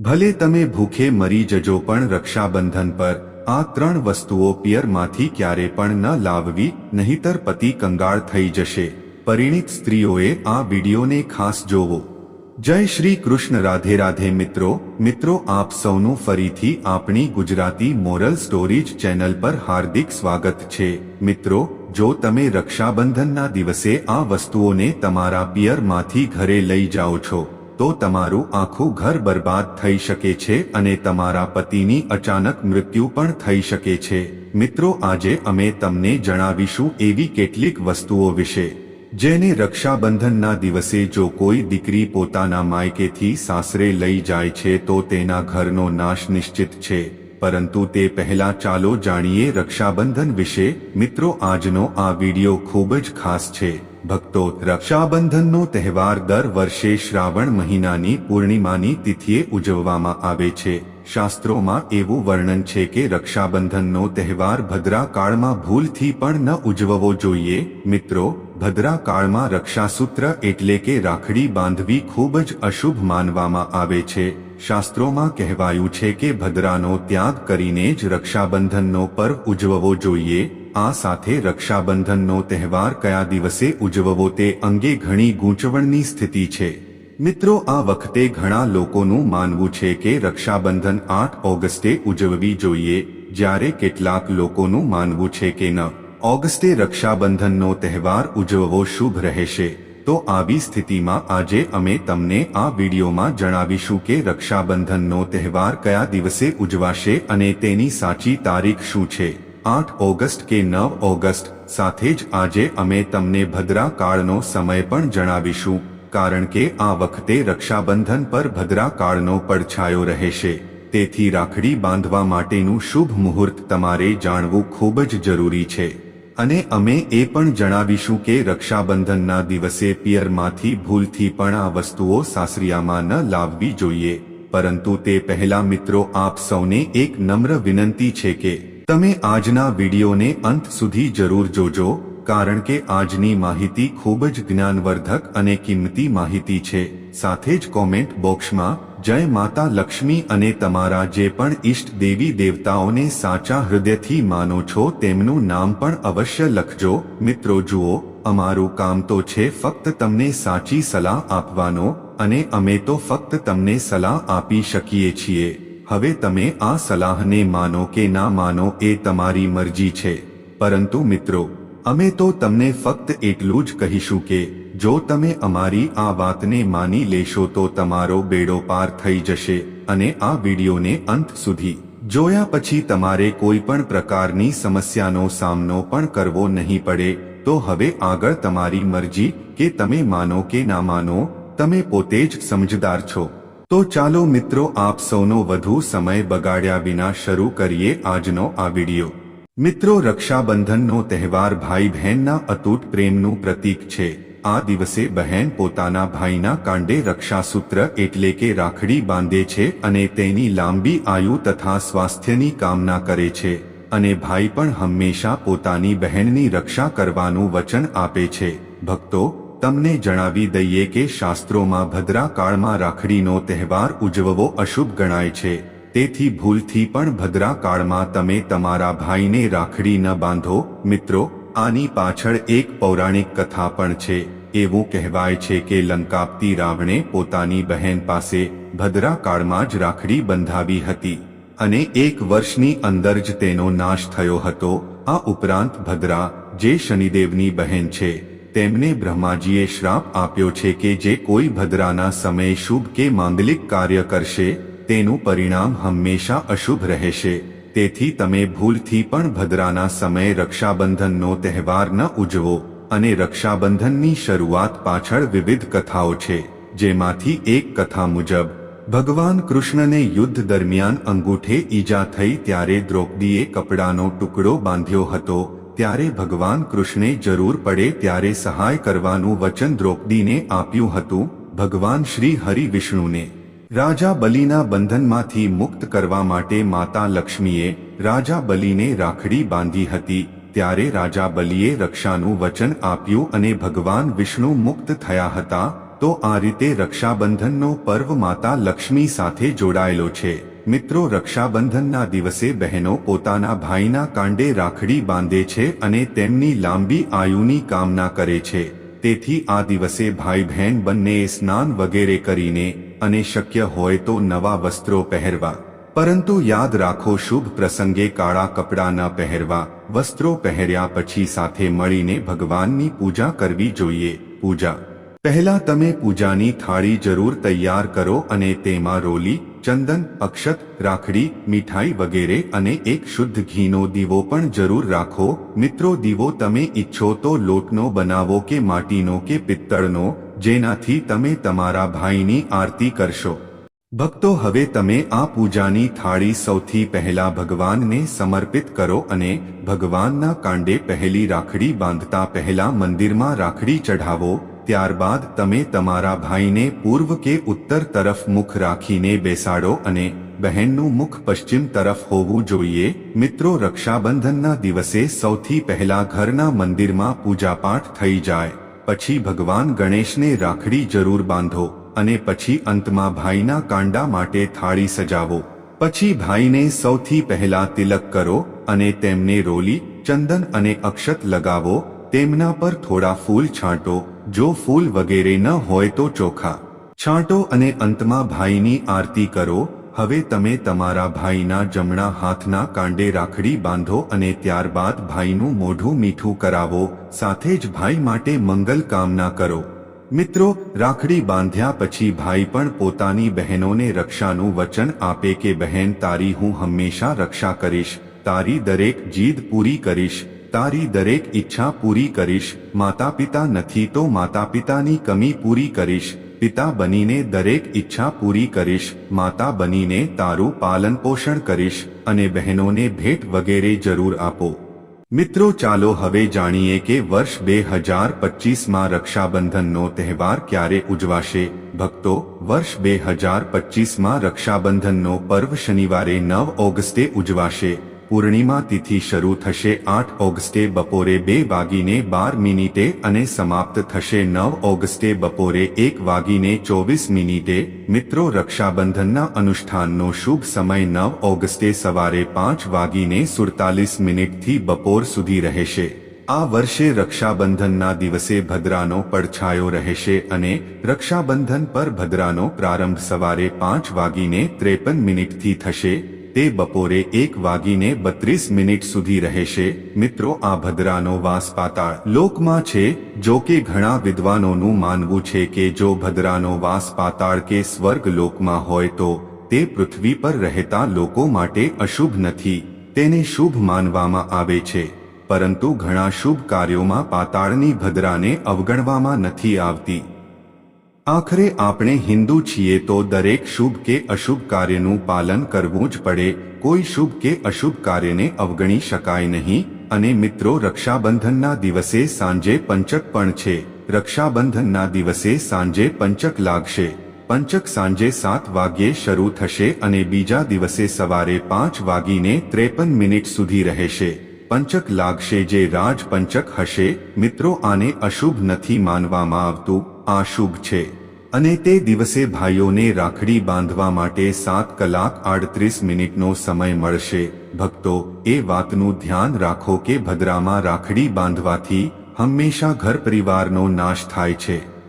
ભલે તમે ભૂખે મરી જજો પણ રક્ષાબંધન પર આ ત્રણ વસ્તુઓ પિયરમાંથી ક્યારે પણ ન લાવવી, નહીતર પતિ કંગાળ થઈ જશે. પરિણીત સ્ત્રીઓએ આ વિડીયોને ખાસ જોવો. જય શ્રી કૃષ્ણ, રાધે રાધે મિત્રો. મિત્રો, આપ સૌનું ફરીથી આપણી ગુજરાતી મોરલ સ્ટોરીજ ચેનલ પર હાર્દિક સ્વાગત છે. મિત્રો, જો તમે રક્ષાબંધનના દિવસે આ વસ્તુઓને તમારા પિયરમાંથી ઘરે લઈ જાઓ છો તો તમારું આખું ઘર બરબાદ થઈ શકે છે અને તમારા પતિની અચાનક મૃત્યુ પણ થઈ શકે છે. મિત્રો, આજે અમે તમને જણાવીશું એવી કેટલીક વસ્તુઓ વિશે. જેને રક્ષાબંધનના દિવસે જો કોઈ દીકરી પોતાના માયકેથી સાસરે લઈ જાય છે તો તેના ઘરનો નાશ નિશ્ચિત છે. પરંતુ તે પહેલા ચાલો જાણીએ રક્ષાબંધન વિશે. મિત્રો, આજનો આ વિડિયો ખૂબ જ ખાસ છે. ભક્તો રક્ષાબંધનનો તહેવાર દર વર્ષે શ્રાવણ મહિનાની પૂર્ણિમાની તિથિએ ઉજવવામાં આવે છે. શાસ્ત્રોમાં એવું વર્ણન છે કે રક્ષાબંધનનો તહેવાર ભદ્રા કાળમાં ભૂલથી પણ ન ઉજવવો જોઈએ. મિત્રો ભદ્રા કાળમાં રક્ષાસૂત્ર એટલે કે રાખડી બાંધવી ખૂબ જ અશુભ માનવામાં આવે છે. શાસ્ત્રોમાં કહેવાયું છે કે ભદ્રાનો ત્યાગ કરીને જ રક્ષાબંધનનો પર્વ ઉજવવો જોઈએ. આ સાથે રક્ષાબંધનનો તહેવાર કયા દિવસે ઉજવવો તે અંગે ઘણી ગૂંચવણની સ્થિતિ છે. મિત્રો, આ વખતે ઘણા લોકોનું માનવું છે કે રક્ષાબંધન આઠ ઓગસ્ટે ઉજવવી જોઈએ. જ્યારે કેટલાક લોકોનું માનવું છે કે ન. ઓગસ્ટે રક્ષાબંધનનો તહેવાર ઉજવવો શુભ રહેશે. તો આવી સ્થિતિમાં આજે અમે તમને આ વિડીયોમાં જણાવીશું કે રક્ષાબંધનનો તહેવાર કયા દિવસે ઉજવાશે અને તેની સાચી તારીખ શું છે. આઠ ઓગસ્ટ કે નવ ઓગસ્ટ, સાથે જ આજે અમે તમને ભદ્રાકાળનો સમય પણ જણાવીશું, કારણ કે આ વખતે રક્ષાબંધન પર ભદ્રાકાળનો પડછાયો રહેશે. તેથી રાખડી બાંધવા માટેનું શુભ મુહૂર્ત તમારે જાણવું ખૂબ જ જરૂરી છે. અને અમે એ પણ જણાવીશું કે રક્ષાબંધનના દિવસે પિયરમાંથી ભૂલથી પણ આ વસ્તુઓ સાસરિયામાં ન લાવવી જોઈએ. પરંતુ તે પહેલા મિત્રો આપ સૌને એક નમ્ર વિનંતી છે કે તમે આજના વિડીયોને અંત સુધી જરૂર જોજો, કારણ કે આજની માહિતી ખૂબ જ જ્ઞાનવર્ધક અને કિંમતી માહિતી છે. સાથે જ કોમેન્ટ બોક્સમાં જય માતા લક્ષ્મી અને તમારા જે પણ ઈષ્ટ દેવી દેવતાઓને સાચા હૃદયથી માનો છો તેમનું નામ પણ અવશ્ય લખજો. મિત્રો જુઓ, અમારું કામ તો છે ફક્ત તમને સાચી સલાહ આપવાનો અને અમે તો ફક્ત તમને સલાહ આપી શકીએ છીએ. હવે તમે આ સલાહને માનો કે ના માનો એ તમારી મરજી છે. પરંતુ મિત્રો, અમે તો તમને ફક્ત એટલું જ કહીશું કે જો તમે અમારી આ વાતને માની લેશો તો તમારો બેડો પાર થઈ જશે અને આ વિડીયોને અંત સુધી જોયા પછી તમારે કોઈ પણ પ્રકારની સમસ્યાનો સામનો પણ કરવો નહીં પડે. તો હવે આગળ તમારી મરજી કે તમે માનો કે ના માનો, તમે પોતે જ સમજદાર છો. તો ચાલો મિત્રો આપ સૌનો વધુ સમય બગાડ્યા વિના શરૂ કરીએ આજનો આ વીડિયો. મિત્રો રક્ષાબંધનનો તહેવાર ભાઈ બહેનના અતૂટ પ્રેમનું પ્રતીક છે. આ દિવસે બહેન પોતાના ભાઈના કાંડે રક્ષાસૂત્ર એટલે કે રાખડી બાંધે છે અને તેની લાંબી આયુ તથા સ્વાસ્થ્યની કામના કરે છે. અને ભાઈ પણ હંમેશા પોતાની બહેનની રક્ષા કરવાનું વચન આપે છે. ભક્તો, તમને જણાવી દઈએ કે શાસ્ત્રોમાં ભદ્રા કાળમાં રાખડીનો તહેવાર ઉજવવો અશુભ ગણાય છે. તેથી ભૂલથી પણ ભદ્રા કાળમાં તમે તમારા ભાઈને રાખડી ન બાંધો. મિત્રો આની પાછળ એક પૌરાણિક કથા પણ છે, એવું કહેવાય છે કે લંકાપતી રાવણે પોતાની બહેન પાસે ભદ્રા કાળમાં જ રાખડી બંધાવી હતી અને એક વર્ષની અંદર જ તેનો નાશ થયો હતો. આ ઉપરાંત ભદ્રા, જે શનિદેવની બહેન છે, તેમને બ્રહ્માજીએ શ્રાપ આપ્યો છે કે જે કોઈ ભદ્રાના સમયે શુભ કે માંગલિક કાર્ય કરશે, તેનું પરિણામ હંમેશા અશુભ રહેશે. તેથી તમે ભૂલથી પણ ભદ્રાના સમયે રક્ષાબંધનનો તહેવાર ન ઉજવો અને રક્ષાબંધનની શરૂઆત પાછળ વિવિધ કથાઓ છે, જેમાંથી એક કથા મુજબ, ભગવાન કૃષ્ણને યુદ્ધ દરમિયાન અંગૂઠે ઈજા થઈ ત્યારે દ્રૌપદીએ કપડાનો ટુકડો બાંધ્યો હતો, ત્યારે ભગવાન કૃષ્ણે જરૂર પડે ત્યારે સહાય કરવાનું વચન દ્રૌપદીને આપ્યું હતું, ભગવાન શ્રી હરિ વિષ્ણુને રાજા બલીના બંધનમાંથી મુક્ત કરવા માટે માતા લક્ષ્મીએ રાજા બલીને રાખડી બાંધી હતી, ત્યારે રાજા બલીએ રક્ષાનું વચન આપ્યું અને ભગવાન વિષ્ણુ મુક્ત થયા હતા, તો આ રીતે રક્ષાબંધનનો પર્વ માતા લક્ષ્મી સાથે જોડાયેલો છે. મિત્રો, રક્ષાબંધનના દિવસે બહેનો પોતાના ભાઈના કાંડે રાખડી બાંધે છે અને તેમની લાંબી આયુની કામના કરે છે. તેથી આ દિવસે ભાઈ બહેન બંનેએ સ્નાન વગેરે કરીને અને શક્ય હોય તો નવા વસ્ત્રો પહેરવા. પરંતુ યાદ રાખો, શુભ પ્રસંગે કાળા કપડાં ન પહેરવા. વસ્ત્રો પહેર્યા પછી સાથે મળીને ભગવાનની પૂજા કરવી જોઈએ. પૂજા. પહેલા તમે પૂજાની થાળી જરૂર તૈયાર કરો અને તેમાં રોલી, ચંદન, અક્ષત, રાખડી, મીઠાઈ વગેરે અને એક શુદ્ધ ઘીનો દીવો પણ જરૂર રાખો. મિત્રો, દીવો તમે ઈચ્છો તો લોટનો બનાવો કે માટીનો કે પિત્તળનો જેનાથી તમે તમારા ભાઈની આરતી કરશો. ભક્તો, હવે તમે આ પૂજાની થાળી સૌથી પહેલા ભગવાનને સમર્પિત કરો અને ભગવાનના કાંડે પહેલી રાખડી બાંધતા પહેલા મંદિરમાં રાખડી ચઢાવો, ત્યારબાદ તમે તમારા ભાઈને પૂર્વ કે ઉત્તર તરફ મુખ રાખીને બેસાડો અને બહેનનું મુખ પશ્ચિમ તરફ હોવું જોઈએ. મિત્રો, રક્ષાબંધનના દિવસે સૌથી પહેલા ઘરના મંદિરમાં પૂજાપાઠ થઈ જાય. પછી ભગવાન ગણેશને રાખડી જરૂર બાંધો અને પછી અંતમાં ભાઈના કાંડા માટે થાળી સજાવો. પછી ભાઈને સૌથી પહેલા તિલક કરો અને તેમને રોલી, ચંદન અને અક્ષત લગાવો, તેમના પર થોડા ફૂલ છાંટો. જો ફૂલ વગેરે ન હોય તો ચોખા. છાંટો અને અંતમાં ભાઈની આરતી કરો હવે તમે તમારા ભાઈના જમણા હાથના કાંડે રાખડી બાંધો અને ત્યારબાદ ભાઈનું મોઢું મીઠું કરાવો, સાથે જ ભાઈ માટે મંગલ કામના કરો. મિત્રો, રાખડી બાંધ્યા પછી ભાઈ પણ પોતાની બહેનોને રક્ષાનું વચન આપે કે, બહેન, તારી હું હંમેશા રક્ષા કરીશ, તારી દરેક જીદ પૂરી કરીશ, તારી દરેક ઈચ્છા પૂરી કરીશ માતા પિતા નથી તો માતા પિતાની કમી પૂરી કરીશ પિતા બનીને દરેક ઈચ્છા પૂરી કરીશ, માતા બનીને તારું પાલન પોષણ કરીશ અને બહેનોને ભેટ વગેરે જરૂર આપો. મિત્રો ચાલો હવે જાણીએ કે વર્ષ બે હજાર પચીસમાં રક્ષાબંધનનો તહેવાર ક્યારે ઉજવાશે? ભક્તો, વર્ષ બે હજાર પચીસમાં રક્ષાબંધનનો પર્વ શનિવારે નવ ઓગસ્ટે ઉજવાશે. પૂર્ણિમા તિથિ શરૂ થશે આઠ ઓગસ્ટે બપોરે બે વાગીને બાર મિનિટે અને સમાપ્ત થશે નવ ઓગસ્ટે બપોરે એક વાગીને ચોવીસ મિનિટે. મિત્રો, રક્ષાબંધનના અનુષ્ઠાનનો શુભ સમય નવ ઓગસ્ટે સવારે પાંચ વાગીને સુડતાલીસ મિનિટથી બપોર સુધી રહેશે. આ વર્ષે રક્ષાબંધનના દિવસે ભદ્રાનો પડછાયો રહેશે અને રક્ષાબંધન પર ભદ્રાનો પ્રારંભ સવારે પાંચ વાગીને ત્રેપન મિનિટથી થશે. તે બપોરે એક વાગીને બત્રીસ મિનિટ સુધી રહેશે. મિત્રો, આ ભદ્રાનો વાસ પાતાળ લોકમાં છે, જો કે ઘણા વિદ્વાનોનું માનવું છે કે જો ભદ્રાનો વાસ પાતાળ કે સ્વર્ગ લોકમાં હોય તો તે પૃથ્વી પર રહેતા લોકો માટે અશુભ નથી. તેને શુભ માનવામાં આવે છે. પરંતુ ઘણા શુભ કાર્યોમાં પાતાળની ભદ્રાને અવગણવામાં નથી આવતી. આખરે આપણે હિન્દુ છીએ તો દરેક શુભ કે અશુભ કાર્યનું પાલન કરવું જ પડે. કોઈ શુભ કે અશુભ કાર્યને અવગણી શકાય નહીં. અને મિત્રો, રક્ષાબંધનના દિવસે સાંજે પંચક પણ છે. રક્ષાબંધનના દિવસે સાંજે પંચક લાગશે. પંચક સાંજે સાત વાગ્યે શરૂ થશે અને બીજા દિવસે સવારે પાંચ વાગીને ત્રેપન મિનિટ સુધી રહેશે. પંચક લાગશે જે રાજ પંચક હશે. મિત્રો, આને અશુભ નથી માનવામાં આવતું. આ શુભ છે. અને તે દિવસે ભાઈઓને રાખડી બાંધવા માટે સાત કલાક આડત્રીસ મિનિટનો સમય મળશે. ભક્તો, એ વાતનું ધ્યાન રાખો કે ભદ્રામાં રાખડી બાંધવાથી હંમેશા ઘર પરિવારનો નાશ થાય છે.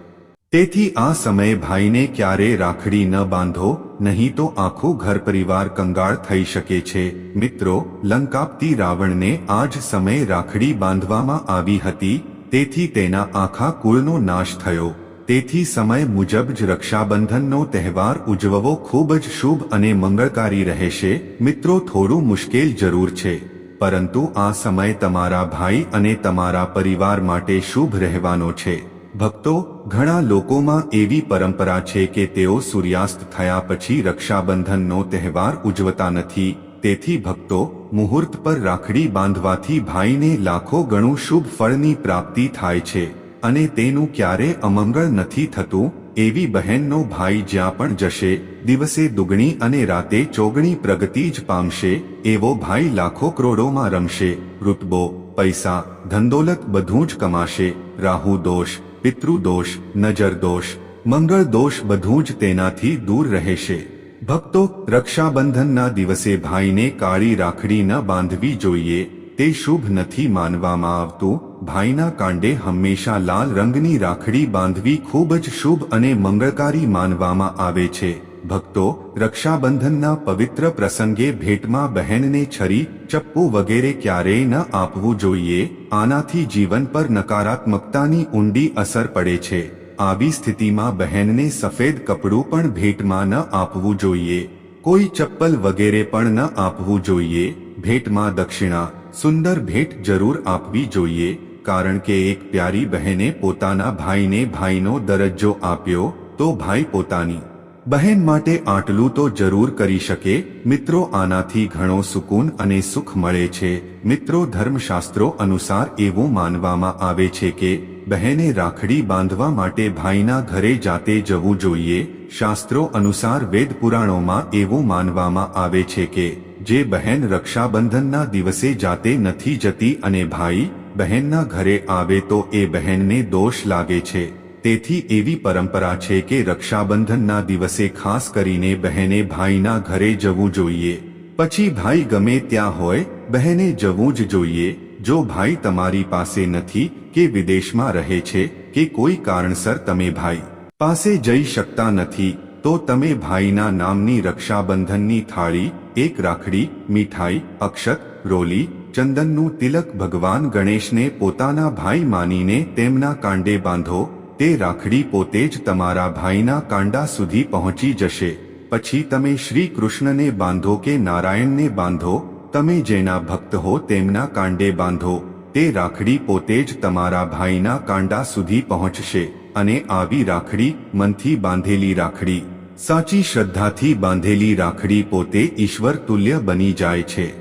તેથી આ સમયે ભાઈને ક્યારે રાખડી ન બાંધો, નહીં તો આખું ઘર પરિવાર કંગાળ થઈ શકે છે. મિત્રો, લંકાપતી રાવણને આ જ સમયે રાખડી બાંધવામાં આવી હતી, તેથી તેના આખા કુળનો નાશ થયો. તેથી સમય મુજબ જ રક્ષાબંધનનો તહેવાર ઉજવવો ખૂબ જ શુભ અને મંગળકારી રહેશે. મિત્રો, થોડું મુશ્કેલ જરૂર છે. પરંતુ આ સમય તમારા ભાઈ અને તમારા પરિવાર માટે શુભ રહેવાનો છે. ભક્તો, ઘણા લોકોમાં એવી પરંપરા છે કે તેઓ સૂર્યાસ્ત થયા પછી રક્ષાબંધનનો તહેવાર ઉજવતા નથી. તેથી ભક્તો, મુહૂર્ત પર રાખડી બાંધવાથી ભાઈને લાખો ગણું શુભ ફળની પ્રાપ્તિ થાય છે. અને તેનું ક્યારે અમંગળ નથી થતું, એવી બહેનનો ભાઈ જ્યાં પણ જશે, દિવસે દુગણી અને રાતે ચોગણી પ્રગતિ જ પામશે, એવો ભાઈ લાખો કરોડોમાં રમશે, રૂતબો, પૈસા ધંદોલત બધું જ કમાશે, રાહુ દોષ પિતૃદોષ, નજરદોષ, મંગળદોષ મંગળ દોષ બધું જ તેનાથી દૂર રહેશે. ભક્તો, રક્ષાબંધનના દિવસે ભાઈને કાળી રાખડી ન બાંધવી જોઈએ, તે શુભ નથી માનવામાં આવતું. ભાઈના કાંડે હંમેશા લાલ રંગની રાખડી બાંધવી ખૂબ જ શુભ અને મંગળકારી માનવામાં આવે છે. ભક્તો રક્ષાબંધનના પવિત્ર પ્રસંગે ભેટમાં બહેનને છરી, ચપ્પુ વગેરે ક્યારેય ન આપવું જોઈએ, આનાથી જીવન પર નકારાત્મકતાની ઊંડી અસર પડે છે. આવી સ્થિતિમાં બહેનને સફેદ કપડું પણ ભેટમાં ન આપવું જોઈએ. કોઈ ચપ્પલ વગેરે પણ ન આપવું જોઈએ. ભેટમાં દક્ષિણા, સુંદર ભેટ જરૂર આપવી જોઈએ, કારણ કે એક પ્યારી બહેને પોતાના ભાઈને ભાઈનો દરજ્જો આપ્યો, તો ભાઈ પોતાની બહેન માટે આટલું તો જરૂર કરી શકે, મિત્રો આનાથી ઘણો સુકૂન અને સુખ મળે છે. મિત્રો ધર્મશાસ્ત્રો અનુસાર એવું માનવામાં આવે છે કે, બહેને રાખડી બાંધવા માટે ભાઈના ઘરે જાતે જવું જોઈએ. શાસ્ત્રો અનુસાર વેદ પુરાણોમાં એવું માનવામાં આવે છે કે, જે બહેન રક્ષાબંધનના દિવસે જાતે નથી જતી અને ભાઈ બહેનના ઘરે આવે તો એ બહેનને દોષ લાગે છે. તેથી એવી પરંપરા છે કે રક્ષાબંધનના દિવસે ખાસ કરીને બહેને ભાઈના ઘરે જવું જોઈએ. પછી ભાઈ ગમે ત્યાં હોય, બહેને જવું જ જોઈએ. જો ભાઈ તમારી પાસે નથી, કે વિદેશમાં રહે છે, કે કોઈ કારણસર તમે ભાઈ પાસે જઈ શકતા નથી, તો તમે ભાઈના નામની રક્ષાબંધનની થાળી, એક રાખડી, મીઠાઈ, અક્ષત, રોલી, ચંદનનું તિલક ભગવાન ગણેશને પોતાના ભાઈ માનીને તેમના કાંડે બાંધો. તે રાખડી પોતે જ તમારા ભાઈના કાંડા સુધી પહોંચી જશે. પછી તમે શ્રી કૃષ્ણને બાંધો કે નારાયણને બાંધો, તમે જેના ભક્ત હો તેમના કાંડે બાંધો. તે રાખડી પોતે જ તમારા ભાઈના કાંડા સુધી પહોંચશે અને આવી રાખડી, મનથી બાંધેલી રાખડી, સાચી શ્રદ્ધાથી બાંધેલી રાખડી પોતે ઈશ્વર તુલ્ય બની જાય છે.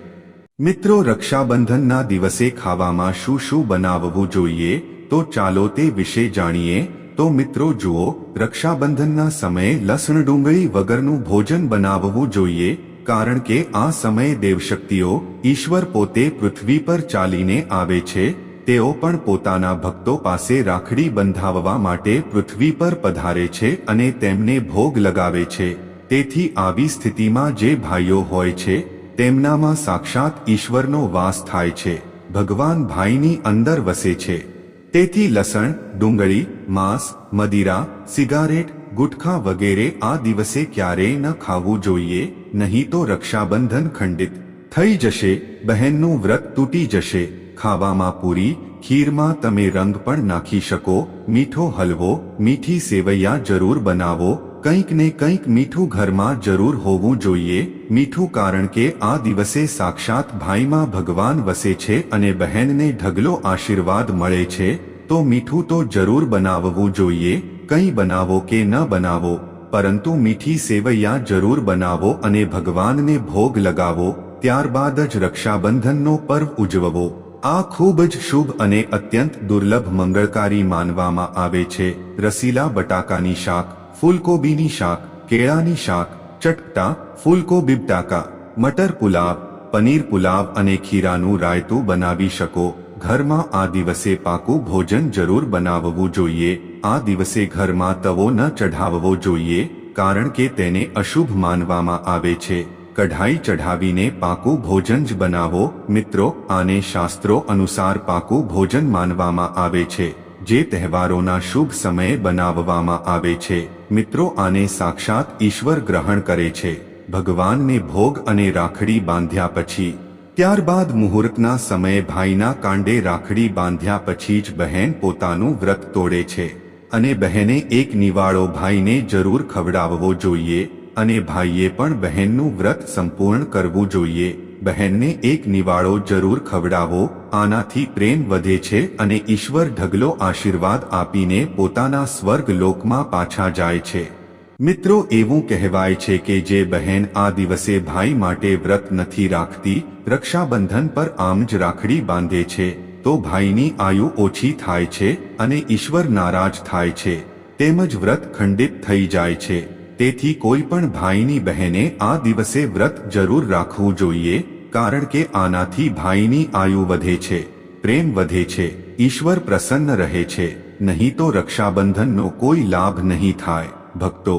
મિત્રો, રક્ષાબંધનના દિવસે ખાવામાં શું શું બનાવવું જોઈએ? તો ચાલો તે વિશે જાણીએ? તો મિત્રો જુઓ, રક્ષાબંધનના સમયે લસણ ડુંગળી વગરનું ભોજન બનાવવું જોઈએ, કારણ કે આ સમયે દેવશક્તિઓ ઈશ્વર પોતે પૃથ્વી પર ચાલીને આવે છે, તેઓ પણ પોતાના ભક્તો પાસે રાખડી બંધાવવા માટે પૃથ્વી પર પધારે છે અને તેમને ભોગ લગાવે છે. તેથી આવી સ્થિતિમાં જે ભાઈઓ હોય છે, તેમનામાં સાક્ષાત ઈશ્વરનો વાસ થાય છે. ભગવાન ભાઈની અંદર વસે છે. તેથી લસણ, ડુંગળી, માંસ, મદિરા, સિગારેટ, ગુટખા વગેરે આ દિવસે ક્યારેય ન ખાવું જોઈએ, નહીં તો રક્ષાબંધન ખંડિત થઈ જશે, બહેનનું વ્રત તૂટી જશે, ખાવામાં પૂરી, ખીરમાં તમે રંગ પણ નાખી શકો, મીઠો હલવો, મીઠી સેવૈયા જરૂર બનાવો કંઈક ને કંઈક મીઠું ઘરમાં જરૂર હોવું જોઈએ, મીઠું કારણ કે આ દિવસે સાક્ષાત ભાઈમાં ભગવાન વસે છે અને બહેનને ઢગલો આશીર્વાદ મળે છે, તો મીઠું તો જરૂર બનાવવું જોઈએ, કંઈ બનાવો કે ન બનાવો, પરંતુ મીઠી સેવૈયા જરૂર બનાવો અને ભગવાનને ભોગ લગાવો, ત્યારબાદ જ રક્ષાબંધનનો પર્વ ઉજવવો. આ ખૂબ જ શુભ અને અત્યંત દુર્લભ મંગળકારી માનવામાં આવે છે, રસીલા બટાકાની શાક. ફૂલકોબીની શાક કેળાની શાક ચટપટા ફૂલકો બિબટાકા મટર પુલાવ પનીર પુલાવ અને ખીરાનું રાયતું બનાવી શકો ઘરમાં આ દિવસે પાકું ભોજન જરૂર બનાવવું જોઈએ આ દિવસે ઘરમાં તવો ન ચઢાવવો જોઈએ કારણ કે તેને અશુભ માનવામાં આવે છે કઢાઈ ચઢાવીને પાકું ભોજન જ બનાવો મિત્રો આને શાસ્ત્રો અનુસાર પાકું ભોજન માનવામાં આવે છે જે તહેવારોના શુભ સમયે બનાવવામાં આવે છે. મિત્રો, આને સાક્ષાત ઈશ્વર ગ્રહણ કરે છે. ભગવાનને ભોગ અને રાખડી બાંધ્યા પછી, ત્યારબાદ મુહૂર્તના સમયે ભાઈના કાંડે રાખડી બાંધ્યા પછી જ બહેન પોતાનું વ્રત તોડે છે. અને બહેને એક નિવાળો ભાઈને જરૂર ખવડાવવો જોઈએ અને ભાઈએ પણ બહેનનું વ્રત સંપૂર્ણ કરવું જોઈએ. બહેનને એક નિવાળો જરૂર ખવડાવો, આનાથી પ્રેમ વધે છે અને ઈશ્વર ઢગલો આશીર્વાદ આપીને પોતાના સ્વર્ગ લોકમાં પાછા જાય છે. મિત્રો, એવું કહેવાય છે કે જે બહેન આ દિવસે ભાઈ માટે વ્રત નથી રાખતી, રક્ષાબંધન પર આમ જ રાખડી બાંધે છે, તો ભાઈની આયુ ઓછી થાય છે અને ઈશ્વર નારાજ થાય છે. તેમજ વ્રત ખંડિત થઈ જાય છે. તેથી કોઈ પણ ભાઈની બહેને આ દિવસે વ્રત જરૂર રાખવું જોઈએ, કારણ કે આનાથી ભાઈની આયુ વધે છે, પ્રેમ વધે છે, ઈશ્વર પ્રસન્ન રહે છે, નહીં તો રક્ષાબંધનનો કોઈ લાભ નહીં થાય. ભક્તો,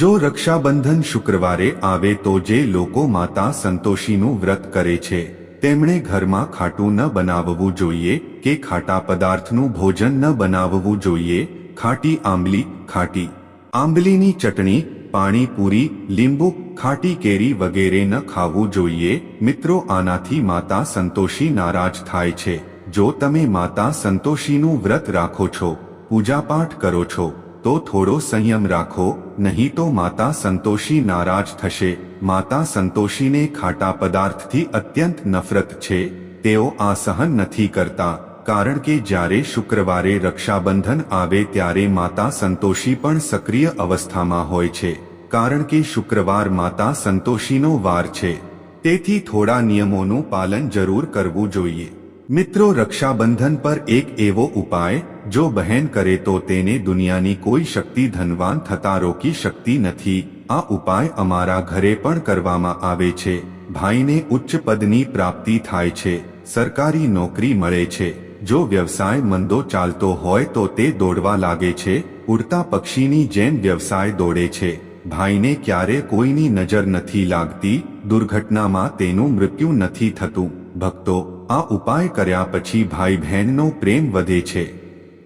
જો રક્ષાબંધન શુક્રવારે આવે તો જે લોકો માતા સંતોષીનું વ્રત કરે છે, તેમણે ઘરમાં ખાટું ન બનાવવું જોઈએ કે ખાટા પદાર્થનું ભોજન ન બનાવવું જોઈએ, ખાટી આંબલી, ખાટી આંબલીની ચટણી પાણીપુરી લીંબુ, ખાટી કેરી વગેરે ન ખાવું જોઈએ. મિત્રો, આનાથી માતા સંતોષી નારાજ થાય છે. જો તમે માતા સંતોષીનું વ્રત રાખો છો, પૂજાપાઠ કરો છો, તો થોડો સંયમ રાખો, નહીં તો માતા સંતોષી નારાજ થશે. માતા સંતોષીને ખાટા પદાર્થથી અત્યંત નફરત છે. તેઓ આ સહન નથી કરતા. કારણ કે જ્યારે શુક્રવારે રક્ષાબંધન આવે ત્યારે માતા સંતોષી પણ સક્રિય અવસ્થામાં હોય છે, કારણ કે શુક્રવાર માતા સંતોષીનો વાર છે. તેથી થોડા નિયમોનું પાલન જરૂર કરવું જોઈએ. મિત્રો, રક્ષાબંધન પર એક એવો ઉપાય, જો બહેન કરે તો તેને દુનિયાની કોઈ શક્તિ ધનવાન થતા રોકી શકતી નથી. આ ઉપાય અમારા ઘરે પણ કરવામાં આવે છે. ભાઈને ઉચ્ચ પદની પ્રાપ્તિ થાય છે. સરકારી નોકરી મળે છે. જો વ્યવસાય મંદો ચાલતો હોય તો તે દોડવા લાગે છે, ઉડતા પક્ષીની જેમ વ્યવસાય દોડે છે. ભાઈને ક્યારે કોઈની નજર નથી લાગતી, દુર્ઘટનામાં તેનું મૃત્યુ નથી થતું. ભક્તો, આ ઉપાય કર્યા પછી ભાઈ બહેનનો પ્રેમ વધે છે.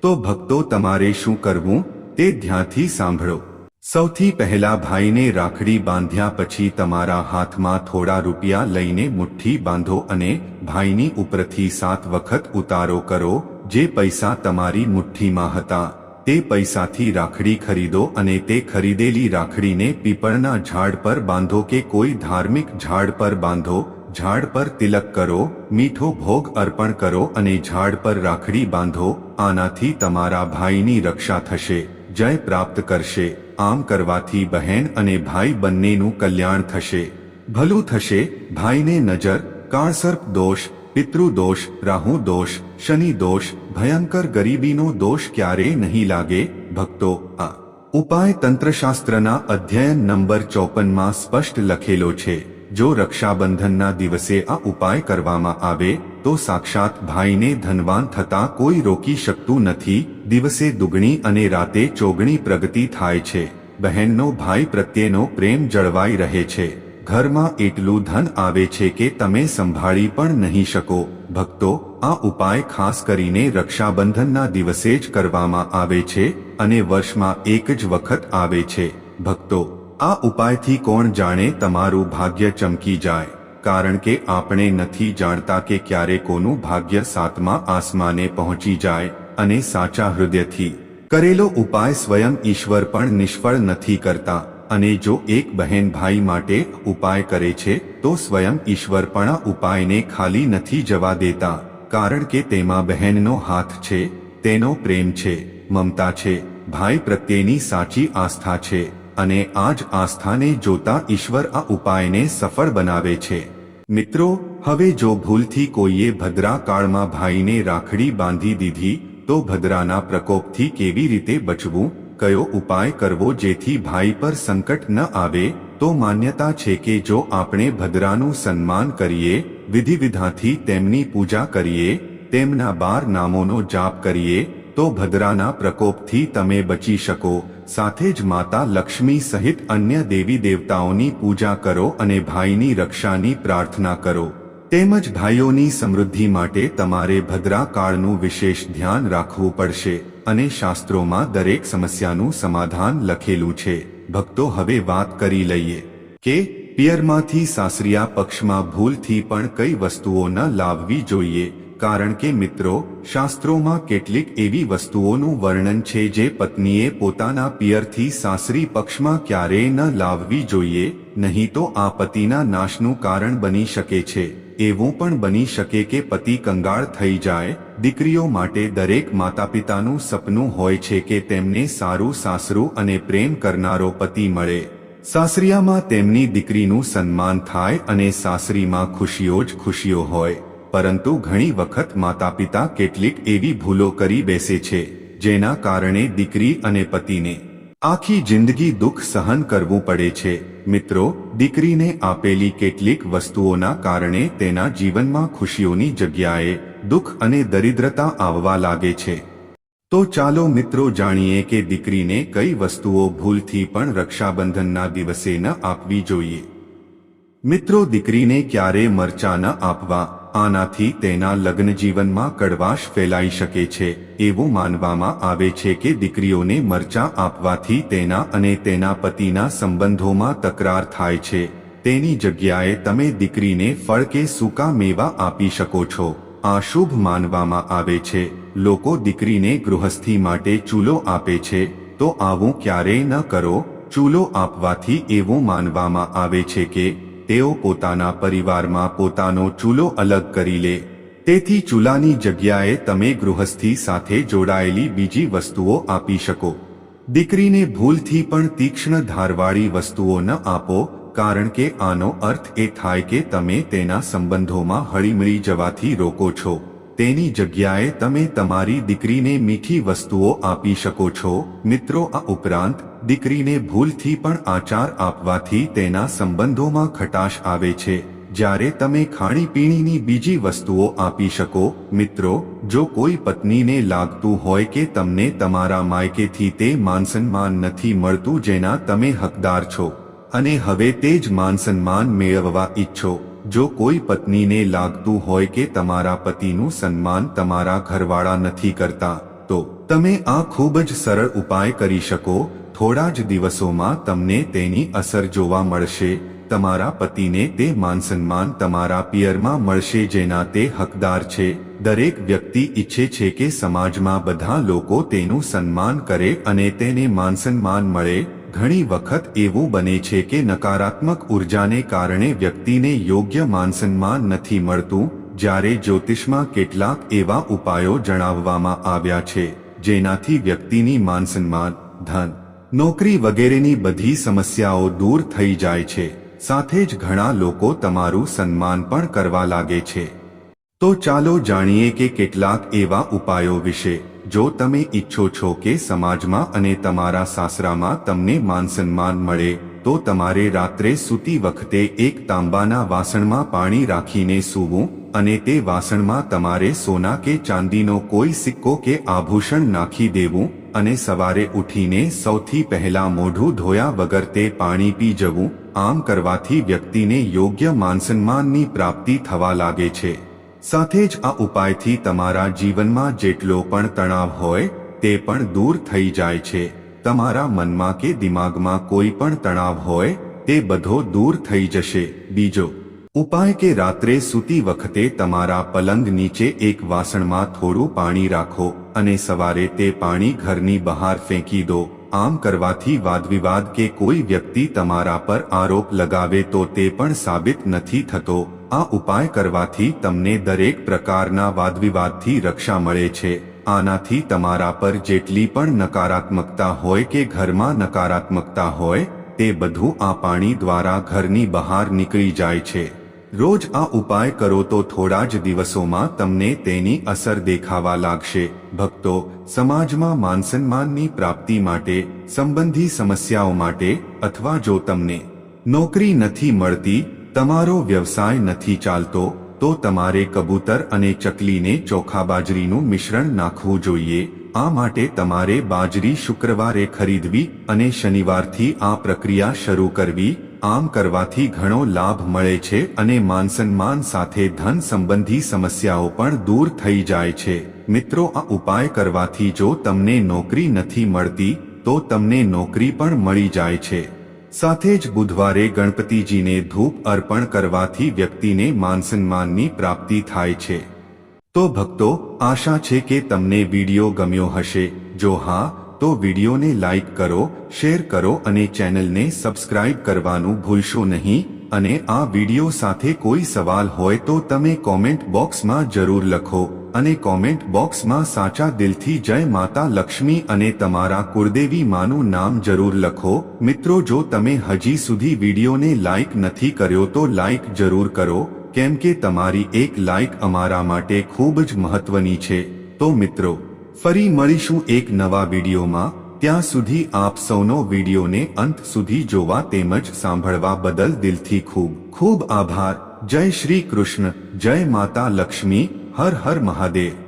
તો ભક્તો, તમારે શું કરવું? તે ધ્યાનથી સાંભળો. સૌથી પહેલા ભાઈને રાખડી બાંધ્યા પછી તમારા હાથમાં થોડા રૂપિયા લઈને મુઠ્ઠી બાંધો અને ભાઈની ઉપરથી સાત વખત ઉતારો કરો, જે પૈસા તમારી મુઠ્ઠીમાં હતા, તે પૈસાથી રાખડી ખરીદો અને તે ખરીદેલી રાખડીને પીપળના ઝાડ પર બાંધો કે કોઈ ધાર્મિક ઝાડ પર બાંધો, ઝાડ પર તિલક કરો, મીઠો ભોગ અર્પણ કરો અને ઝાડ પર રાખડી બાંધો, આનાથી તમારા ભાઈની રક્ષા થશે, જય પ્રાપ્ત કરશે. આમ કરવાથી બહેન અને ભાઈ બંનેનું કલ્યાણ થશે. ભલું થશે, ભાઈને નજર, કાળસર્પ દોષ પિતૃદોષ રાહુ દોષ, શનિ દોષ, ભયંકર ગરીબીનો દોષ ક્યારેય નહીં લાગે, ભક્તો, આ ઉપાય તંત્રશાસ્ત્રના અધ્યયન નંબર ચોપનમાં સ્પષ્ટ લખેલો છે. જો રક્ષાબંધનના દિવસે આ ઉપાય કરવામાં આવે, તો સાક્ષાત ભાઈને ધનવાન થતા કોઈ રોકી શકતું નથી. દિવસે દુગણી અને રાતે ચોગણી પ્રગતિ થાય છે. બહેનનો ભાઈ પ્રત્યેનો પ્રેમ જળવાઈ રહે છે. ઘરમાં એટલું ધન આવે છે કે તમે સંભાળી પણ નહીં શકો. ભક્તો, આ ઉપાય ખાસ કરીને રક્ષાબંધનના દિવસે જ કરવામાં આવે છે અને વર્ષમાં એક જ વખત આવે છે. ભક્તો આ ઉપાયથી કોણ જાણે તમારું ભાગ્ય ચમકી જાય, કારણ કે આપણે નથી જાણતા કે ક્યારે કોનું ભાગ્ય સાતમા આસમાને પહોંચી જાય અને સાચા હૃદયથી. કરેલો ઉપાય સ્વયં ઈશ્વર પણ નિષ્ફળ નથી કરતા, અને જો એક બહેન ભાઈ માટે ઉપાય કરે છે, તો સ્વયં ઈશ્વર પણ આ ઉપાયને ખાલી નથી જવા દેતા, કારણ કે તેમાં બહેનનો હાથ છે, તેનો પ્રેમ છે, મમતા છે, ભાઈ પ્રત્યેની સાચી આસ્થા છે. અને આ જ આસ્થાને જોતા ઈશ્વર આ ઉપાયને સફળ બનાવે છે. મિત્રો, હવે જો ભૂલથી કોઈએ ભદ્રા કાળમાં ભાઈને રાખડી બાંધી દીધી, તો ભદ્રાના પ્રકોપથી કેવી રીતે બચવું? કયો ઉપાય કરવો જેથી ભાઈ પર સંકટ ન આવે? તો માન્યતા છે કે જો આપણે ભદ્રાનું સન્માન કરીએ, વિધિવિધાથી તેમની પૂજા કરીએ, તેમના બાર નામોનો જાપ કરીએ, તો ભદ્રાના પ્રકોપથી તમે બચી શકો. સાથે જ માતા લક્ષ્મી સહિત અન્ય દેવી દેવતાઓની પૂજા કરો અને ભાઈની રક્ષાની પ્રાર્થના કરો. તેમજ ભાઈઓની સમૃદ્ધિ માટે તમારે ભદ્રાકાળનું વિશેષ ધ્યાન રાખવું પડશે અને શાસ્ત્રોમાં દરેક સમસ્યાનું સમાધાન લખેલું છે. ભક્તો, હવે વાત કરી લઈએ કે પિયરમાંથી સાસરિયા પક્ષમાં ભૂલથી પણ કઈ વસ્તુઓ ન લાવવી જોઈએ. કારણ કે મિત્રો, શાસ્ત્રોમાં કેટલીક એવી વસ્તુઓનું વર્ણન છે જે પત્નીએ પોતાના પિયરથી સાસરી પક્ષમાં ક્યારેય ન લાવવી જોઈએ, નહીં તો આ પતિના નાશનું કારણ બની શકે છે. એવું પણ બની શકે કે પતિ કંગાળ થઈ જાય, દીકરીઓ માટે દરેક માતા પિતાનું સપનું હોય છે કે તેમને સારું સાસરું અને પ્રેમ કરનારો પતિ મળે. સાસરિયામાં તેમની દીકરીનું સન્માન થાય અને સાસરીમાં ખુશીઓ જ ખુશીઓ હોય. પરંતુ ઘણી વખત માતા પિતા કેટલીક એવી ભૂલો કરી બેસે છે, જેના કારણે દીકરી અને પતિને આખી જિંદગી દુઃખ સહન કરવું પડે છે. મિત્રો, દીકરીને આપેલી કેટલીક વસ્તુઓના કારણે તેના જીવનમાં ખુશીઓની જગ્યાએ દુઃખ અને દરિદ્રતા આવવા લાગે છે. તો ચાલો મિત્રો જાણીએ કે દીકરીને કઈ વસ્તુઓ ભૂલથી પણ રક્ષાબંધનના દિવસે ન આપવી જોઈએ. મિત્રો, દીકરીને ક્યારે મરચા ન આપવા? આનાથી તેના લગ્ન જીવનમાં કડવાશ ફેલાઈ શકે છે, એવું માનવામાં આવે છે કે દીકરીઓને મરચા આપવાથી તેના અને તેના પતિના સંબંધોમાં તકરાર થાય છે. તેની જગ્યાએ તમે દીકરીને ફળ કે સૂકા મેવા આપી શકો છો. આ શુભ માનવામાં આવે છે. લોકો દીકરીને ગૃહસ્થી માટે ચૂલો આપે છે. તો આવું ક્યારેય ન કરો. ચૂલો આપવાથી એવું માનવામાં આવે છે કે તેઓ પોતાના પરિવારમાં પોતાનો ચૂલો અલગ કરી લે. તેથી ચૂલાની જગ્યાએ તમે ગૃહસ્થી સાથે જોડાયેલી બીજી વસ્તુઓ આપી શકો. દીકરીને ભૂલથી પણ તીક્ષ્ણ ધારવાળી વસ્તુઓ ન આપો, કારણ કે આનો અર્થ એ થાય કે તમે તેના સંબંધોમાં હળીમળી જવાથી રોકો છો. તેની જગ્યાએ તમે તમારી દીકરીને મીઠી વસ્તુઓ આપી શકો છો. મિત્રો, આ ઉપરાંત દીકરીને ભૂલથી પણ આચાર આપવાથી તેના સંબંધોમાં ખટાશ આવે છે. જ્યારે તમે ખાણીપીણીની બીજી વસ્તુઓ આપી શકો, મિત્રો, જો કોઈ પત્નીને લાગતું હોય કે તમને તમારા માયકેથી તે માનસન્માન નથી મળતું જેના તમે હકદાર છો, અને હવે તે જ માનસન્માન મેળવવા ઈચ્છો, જો કોઈ પત્નીને લાગતું હોય કે તમારા પતિનું સન્માન તમારા ઘરવાળા નથી કરતા, તો તમે આ ખૂબ જ સરળ ઉપાય કરી શકો થોડા જ દિવસોમાં તમને તેની અસર જોવા મળશે. તમારા પતિને તે માનસન્માન તમારા પિયરમાં મળશે જેના તે હકદાર છે. દરેક વ્યક્તિ ઈચ્છે છે કે સમાજમાં બધા લોકો તેનું સન્માન કરે અને તેને માનસન્માન મળે. ઘણી વખત એવું બને છે કે નકારાત્મક ઉર્જાને કારણે વ્યક્તિને યોગ્ય માનસન્માન નથી મળતું, જ્યારે જ્યોતિષમાં કેટલાક એવા ઉપાયો જણાવવામાં આવ્યા છે, જેનાથી વ્યક્તિની માનસન્માન, ધન નોકરી વગેરેની બધી સમસ્યાઓ દૂર થઈ જાય છે. સાથે જ ઘણા લોકો તમારું સન્માન પણ કરવા લાગે છે. તો ચાલો જાણીએ કે કેટલાક એવા ઉપાયો વિશે, જો તમે ઈચ્છો છો કે સમાજમાં અને તમારા સાસરામાં તમને માનસન્માન મળે તો તમારે રાત્રે સૂતી વખતે એક તાંબાના વાસણમાં પાણી રાખીને સૂવું અને તે વાસણમાં તમારે સોના કે ચાંદીનો કોઈ સિક્કો કે આભૂષણ નાખી દેવું અને સવારે ઉઠીને સૌથી પહેલા મોઢું ધોયા વગર તે પાણી પી જવું, આમ કરવાથી વ્યક્તિને યોગ્ય માનસન્માનની પ્રાપ્તિ થવા લાગે છે. સાથે જ આ ઉપાયથી તમારા જીવનમાં જેટલો પણ તણાવ હોય, તે પણ દૂર થઈ જાય છે. તમારા મનમાં કે દિમાગમાં કોઈ પણ તણાવ હોય, તે બધો દૂર થઈ જશે. બીજો, ઉપાય કે રાત્રે સૂતી વખતે તમારા પલંગ નીચે એક વાસણમાં થોડું પાણી રાખો અને સવારે તે પાણી ઘરની બહાર ફેંકી દો. આમ કરવાથી વાદવિવાદ કે કોઈ વ્યક્તિ તમારા પર આરોપ લગાવે તો તે પણ સાબિત નથી થતો. આ ઉપાય કરવાથી તમને દરેક પ્રકારના વાદવિવાદથી રક્ષા મળે છે. આનાથી તમારા પર જેટલી પણ નકારાત્મકતા હોય કે ઘરમાં નકારાત્મકતા હોય, તે બધું આ પાણી દ્વારા ઘરની બહાર નીકળી જાય છે. રોજ આ ઉપાય કરો તો થોડા જ દિવસોમાં તમને તેની અસર દેખાવા લાગશે. ભક્તો, સમાજમાં માનસન્માનની પ્રાપ્તિ માટે, સંબંધી સમસ્યાઓ માટે, અથવા જો તમને નોકરી નથી મળતી, તમારો વ્યવસાય નથી ચાલતો તો તમારે કબૂતર અને ચકલીને ચોખા બાજરીનું મિશ્રણ નાખવું જોઈએ. આ માટે તમારે બાજરી શુક્રવારે ખરીદવી અને શનિવારથી આ પ્રક્રિયા શરૂ કરવી. આમ કરવાથી ઘણો લાભ મળે છે અને માનસન્માન સાથે ધન સંબંધી સમસ્યાઓ પણ દૂર થઈ જાય છે. મિત્રો, આ ઉપાય કરવાથી જો તમને નોકરી નથી મળતી, તો તમને નોકરી પણ મળી જાય છે. સાથે જ બુધવારે ગણપતિજીને ધૂપ અર્પણ કરવાથી વ્યક્તિને માનસન્માનની પ્રાપ્તિ થાય છે. તો ભક્તો, આશા છે કે તમને વીડિયો ગમ્યો હશે. જો હા, તો વિડીયોને લાઈક કરો, શેર કરો અને ચેનલને સબસ્ક્રાઇબ કરવાનું ભૂલશો નહીં. અને આ વીડિયો સાથે કોઈ સવાલ હોય તો તમે કોમેન્ટ બોક્સમાં જરૂર લખો. અને કોમેન્ટ બોક્સમાં સાચા દિલથી જય માતા લક્ષ્મી અને તમારા કુળદેવી માનું નામ જરૂર લખો. મિત્રો, જો તમે હજી સુધી વિડીયોને લાઇક નથી કર્યો તો લાઇક જરૂર કરો, કેમ કે તમારી એક લાઇક અમારા માટે ખૂબ જ મહત્વની છે. તો મિત્રો, ફરી મળીશું એક નવા વિડીયોમાં. ત્યાં સુધી આપ સૌનો વિડીયોને અંત સુધી જોવા તેમજ સાંભળવા બદલ દિલથી ખૂબ ખૂબ આભાર. જય શ્રી કૃષ્ણ, જય માતા લક્ષ્મી. હર હર મહાદેવ.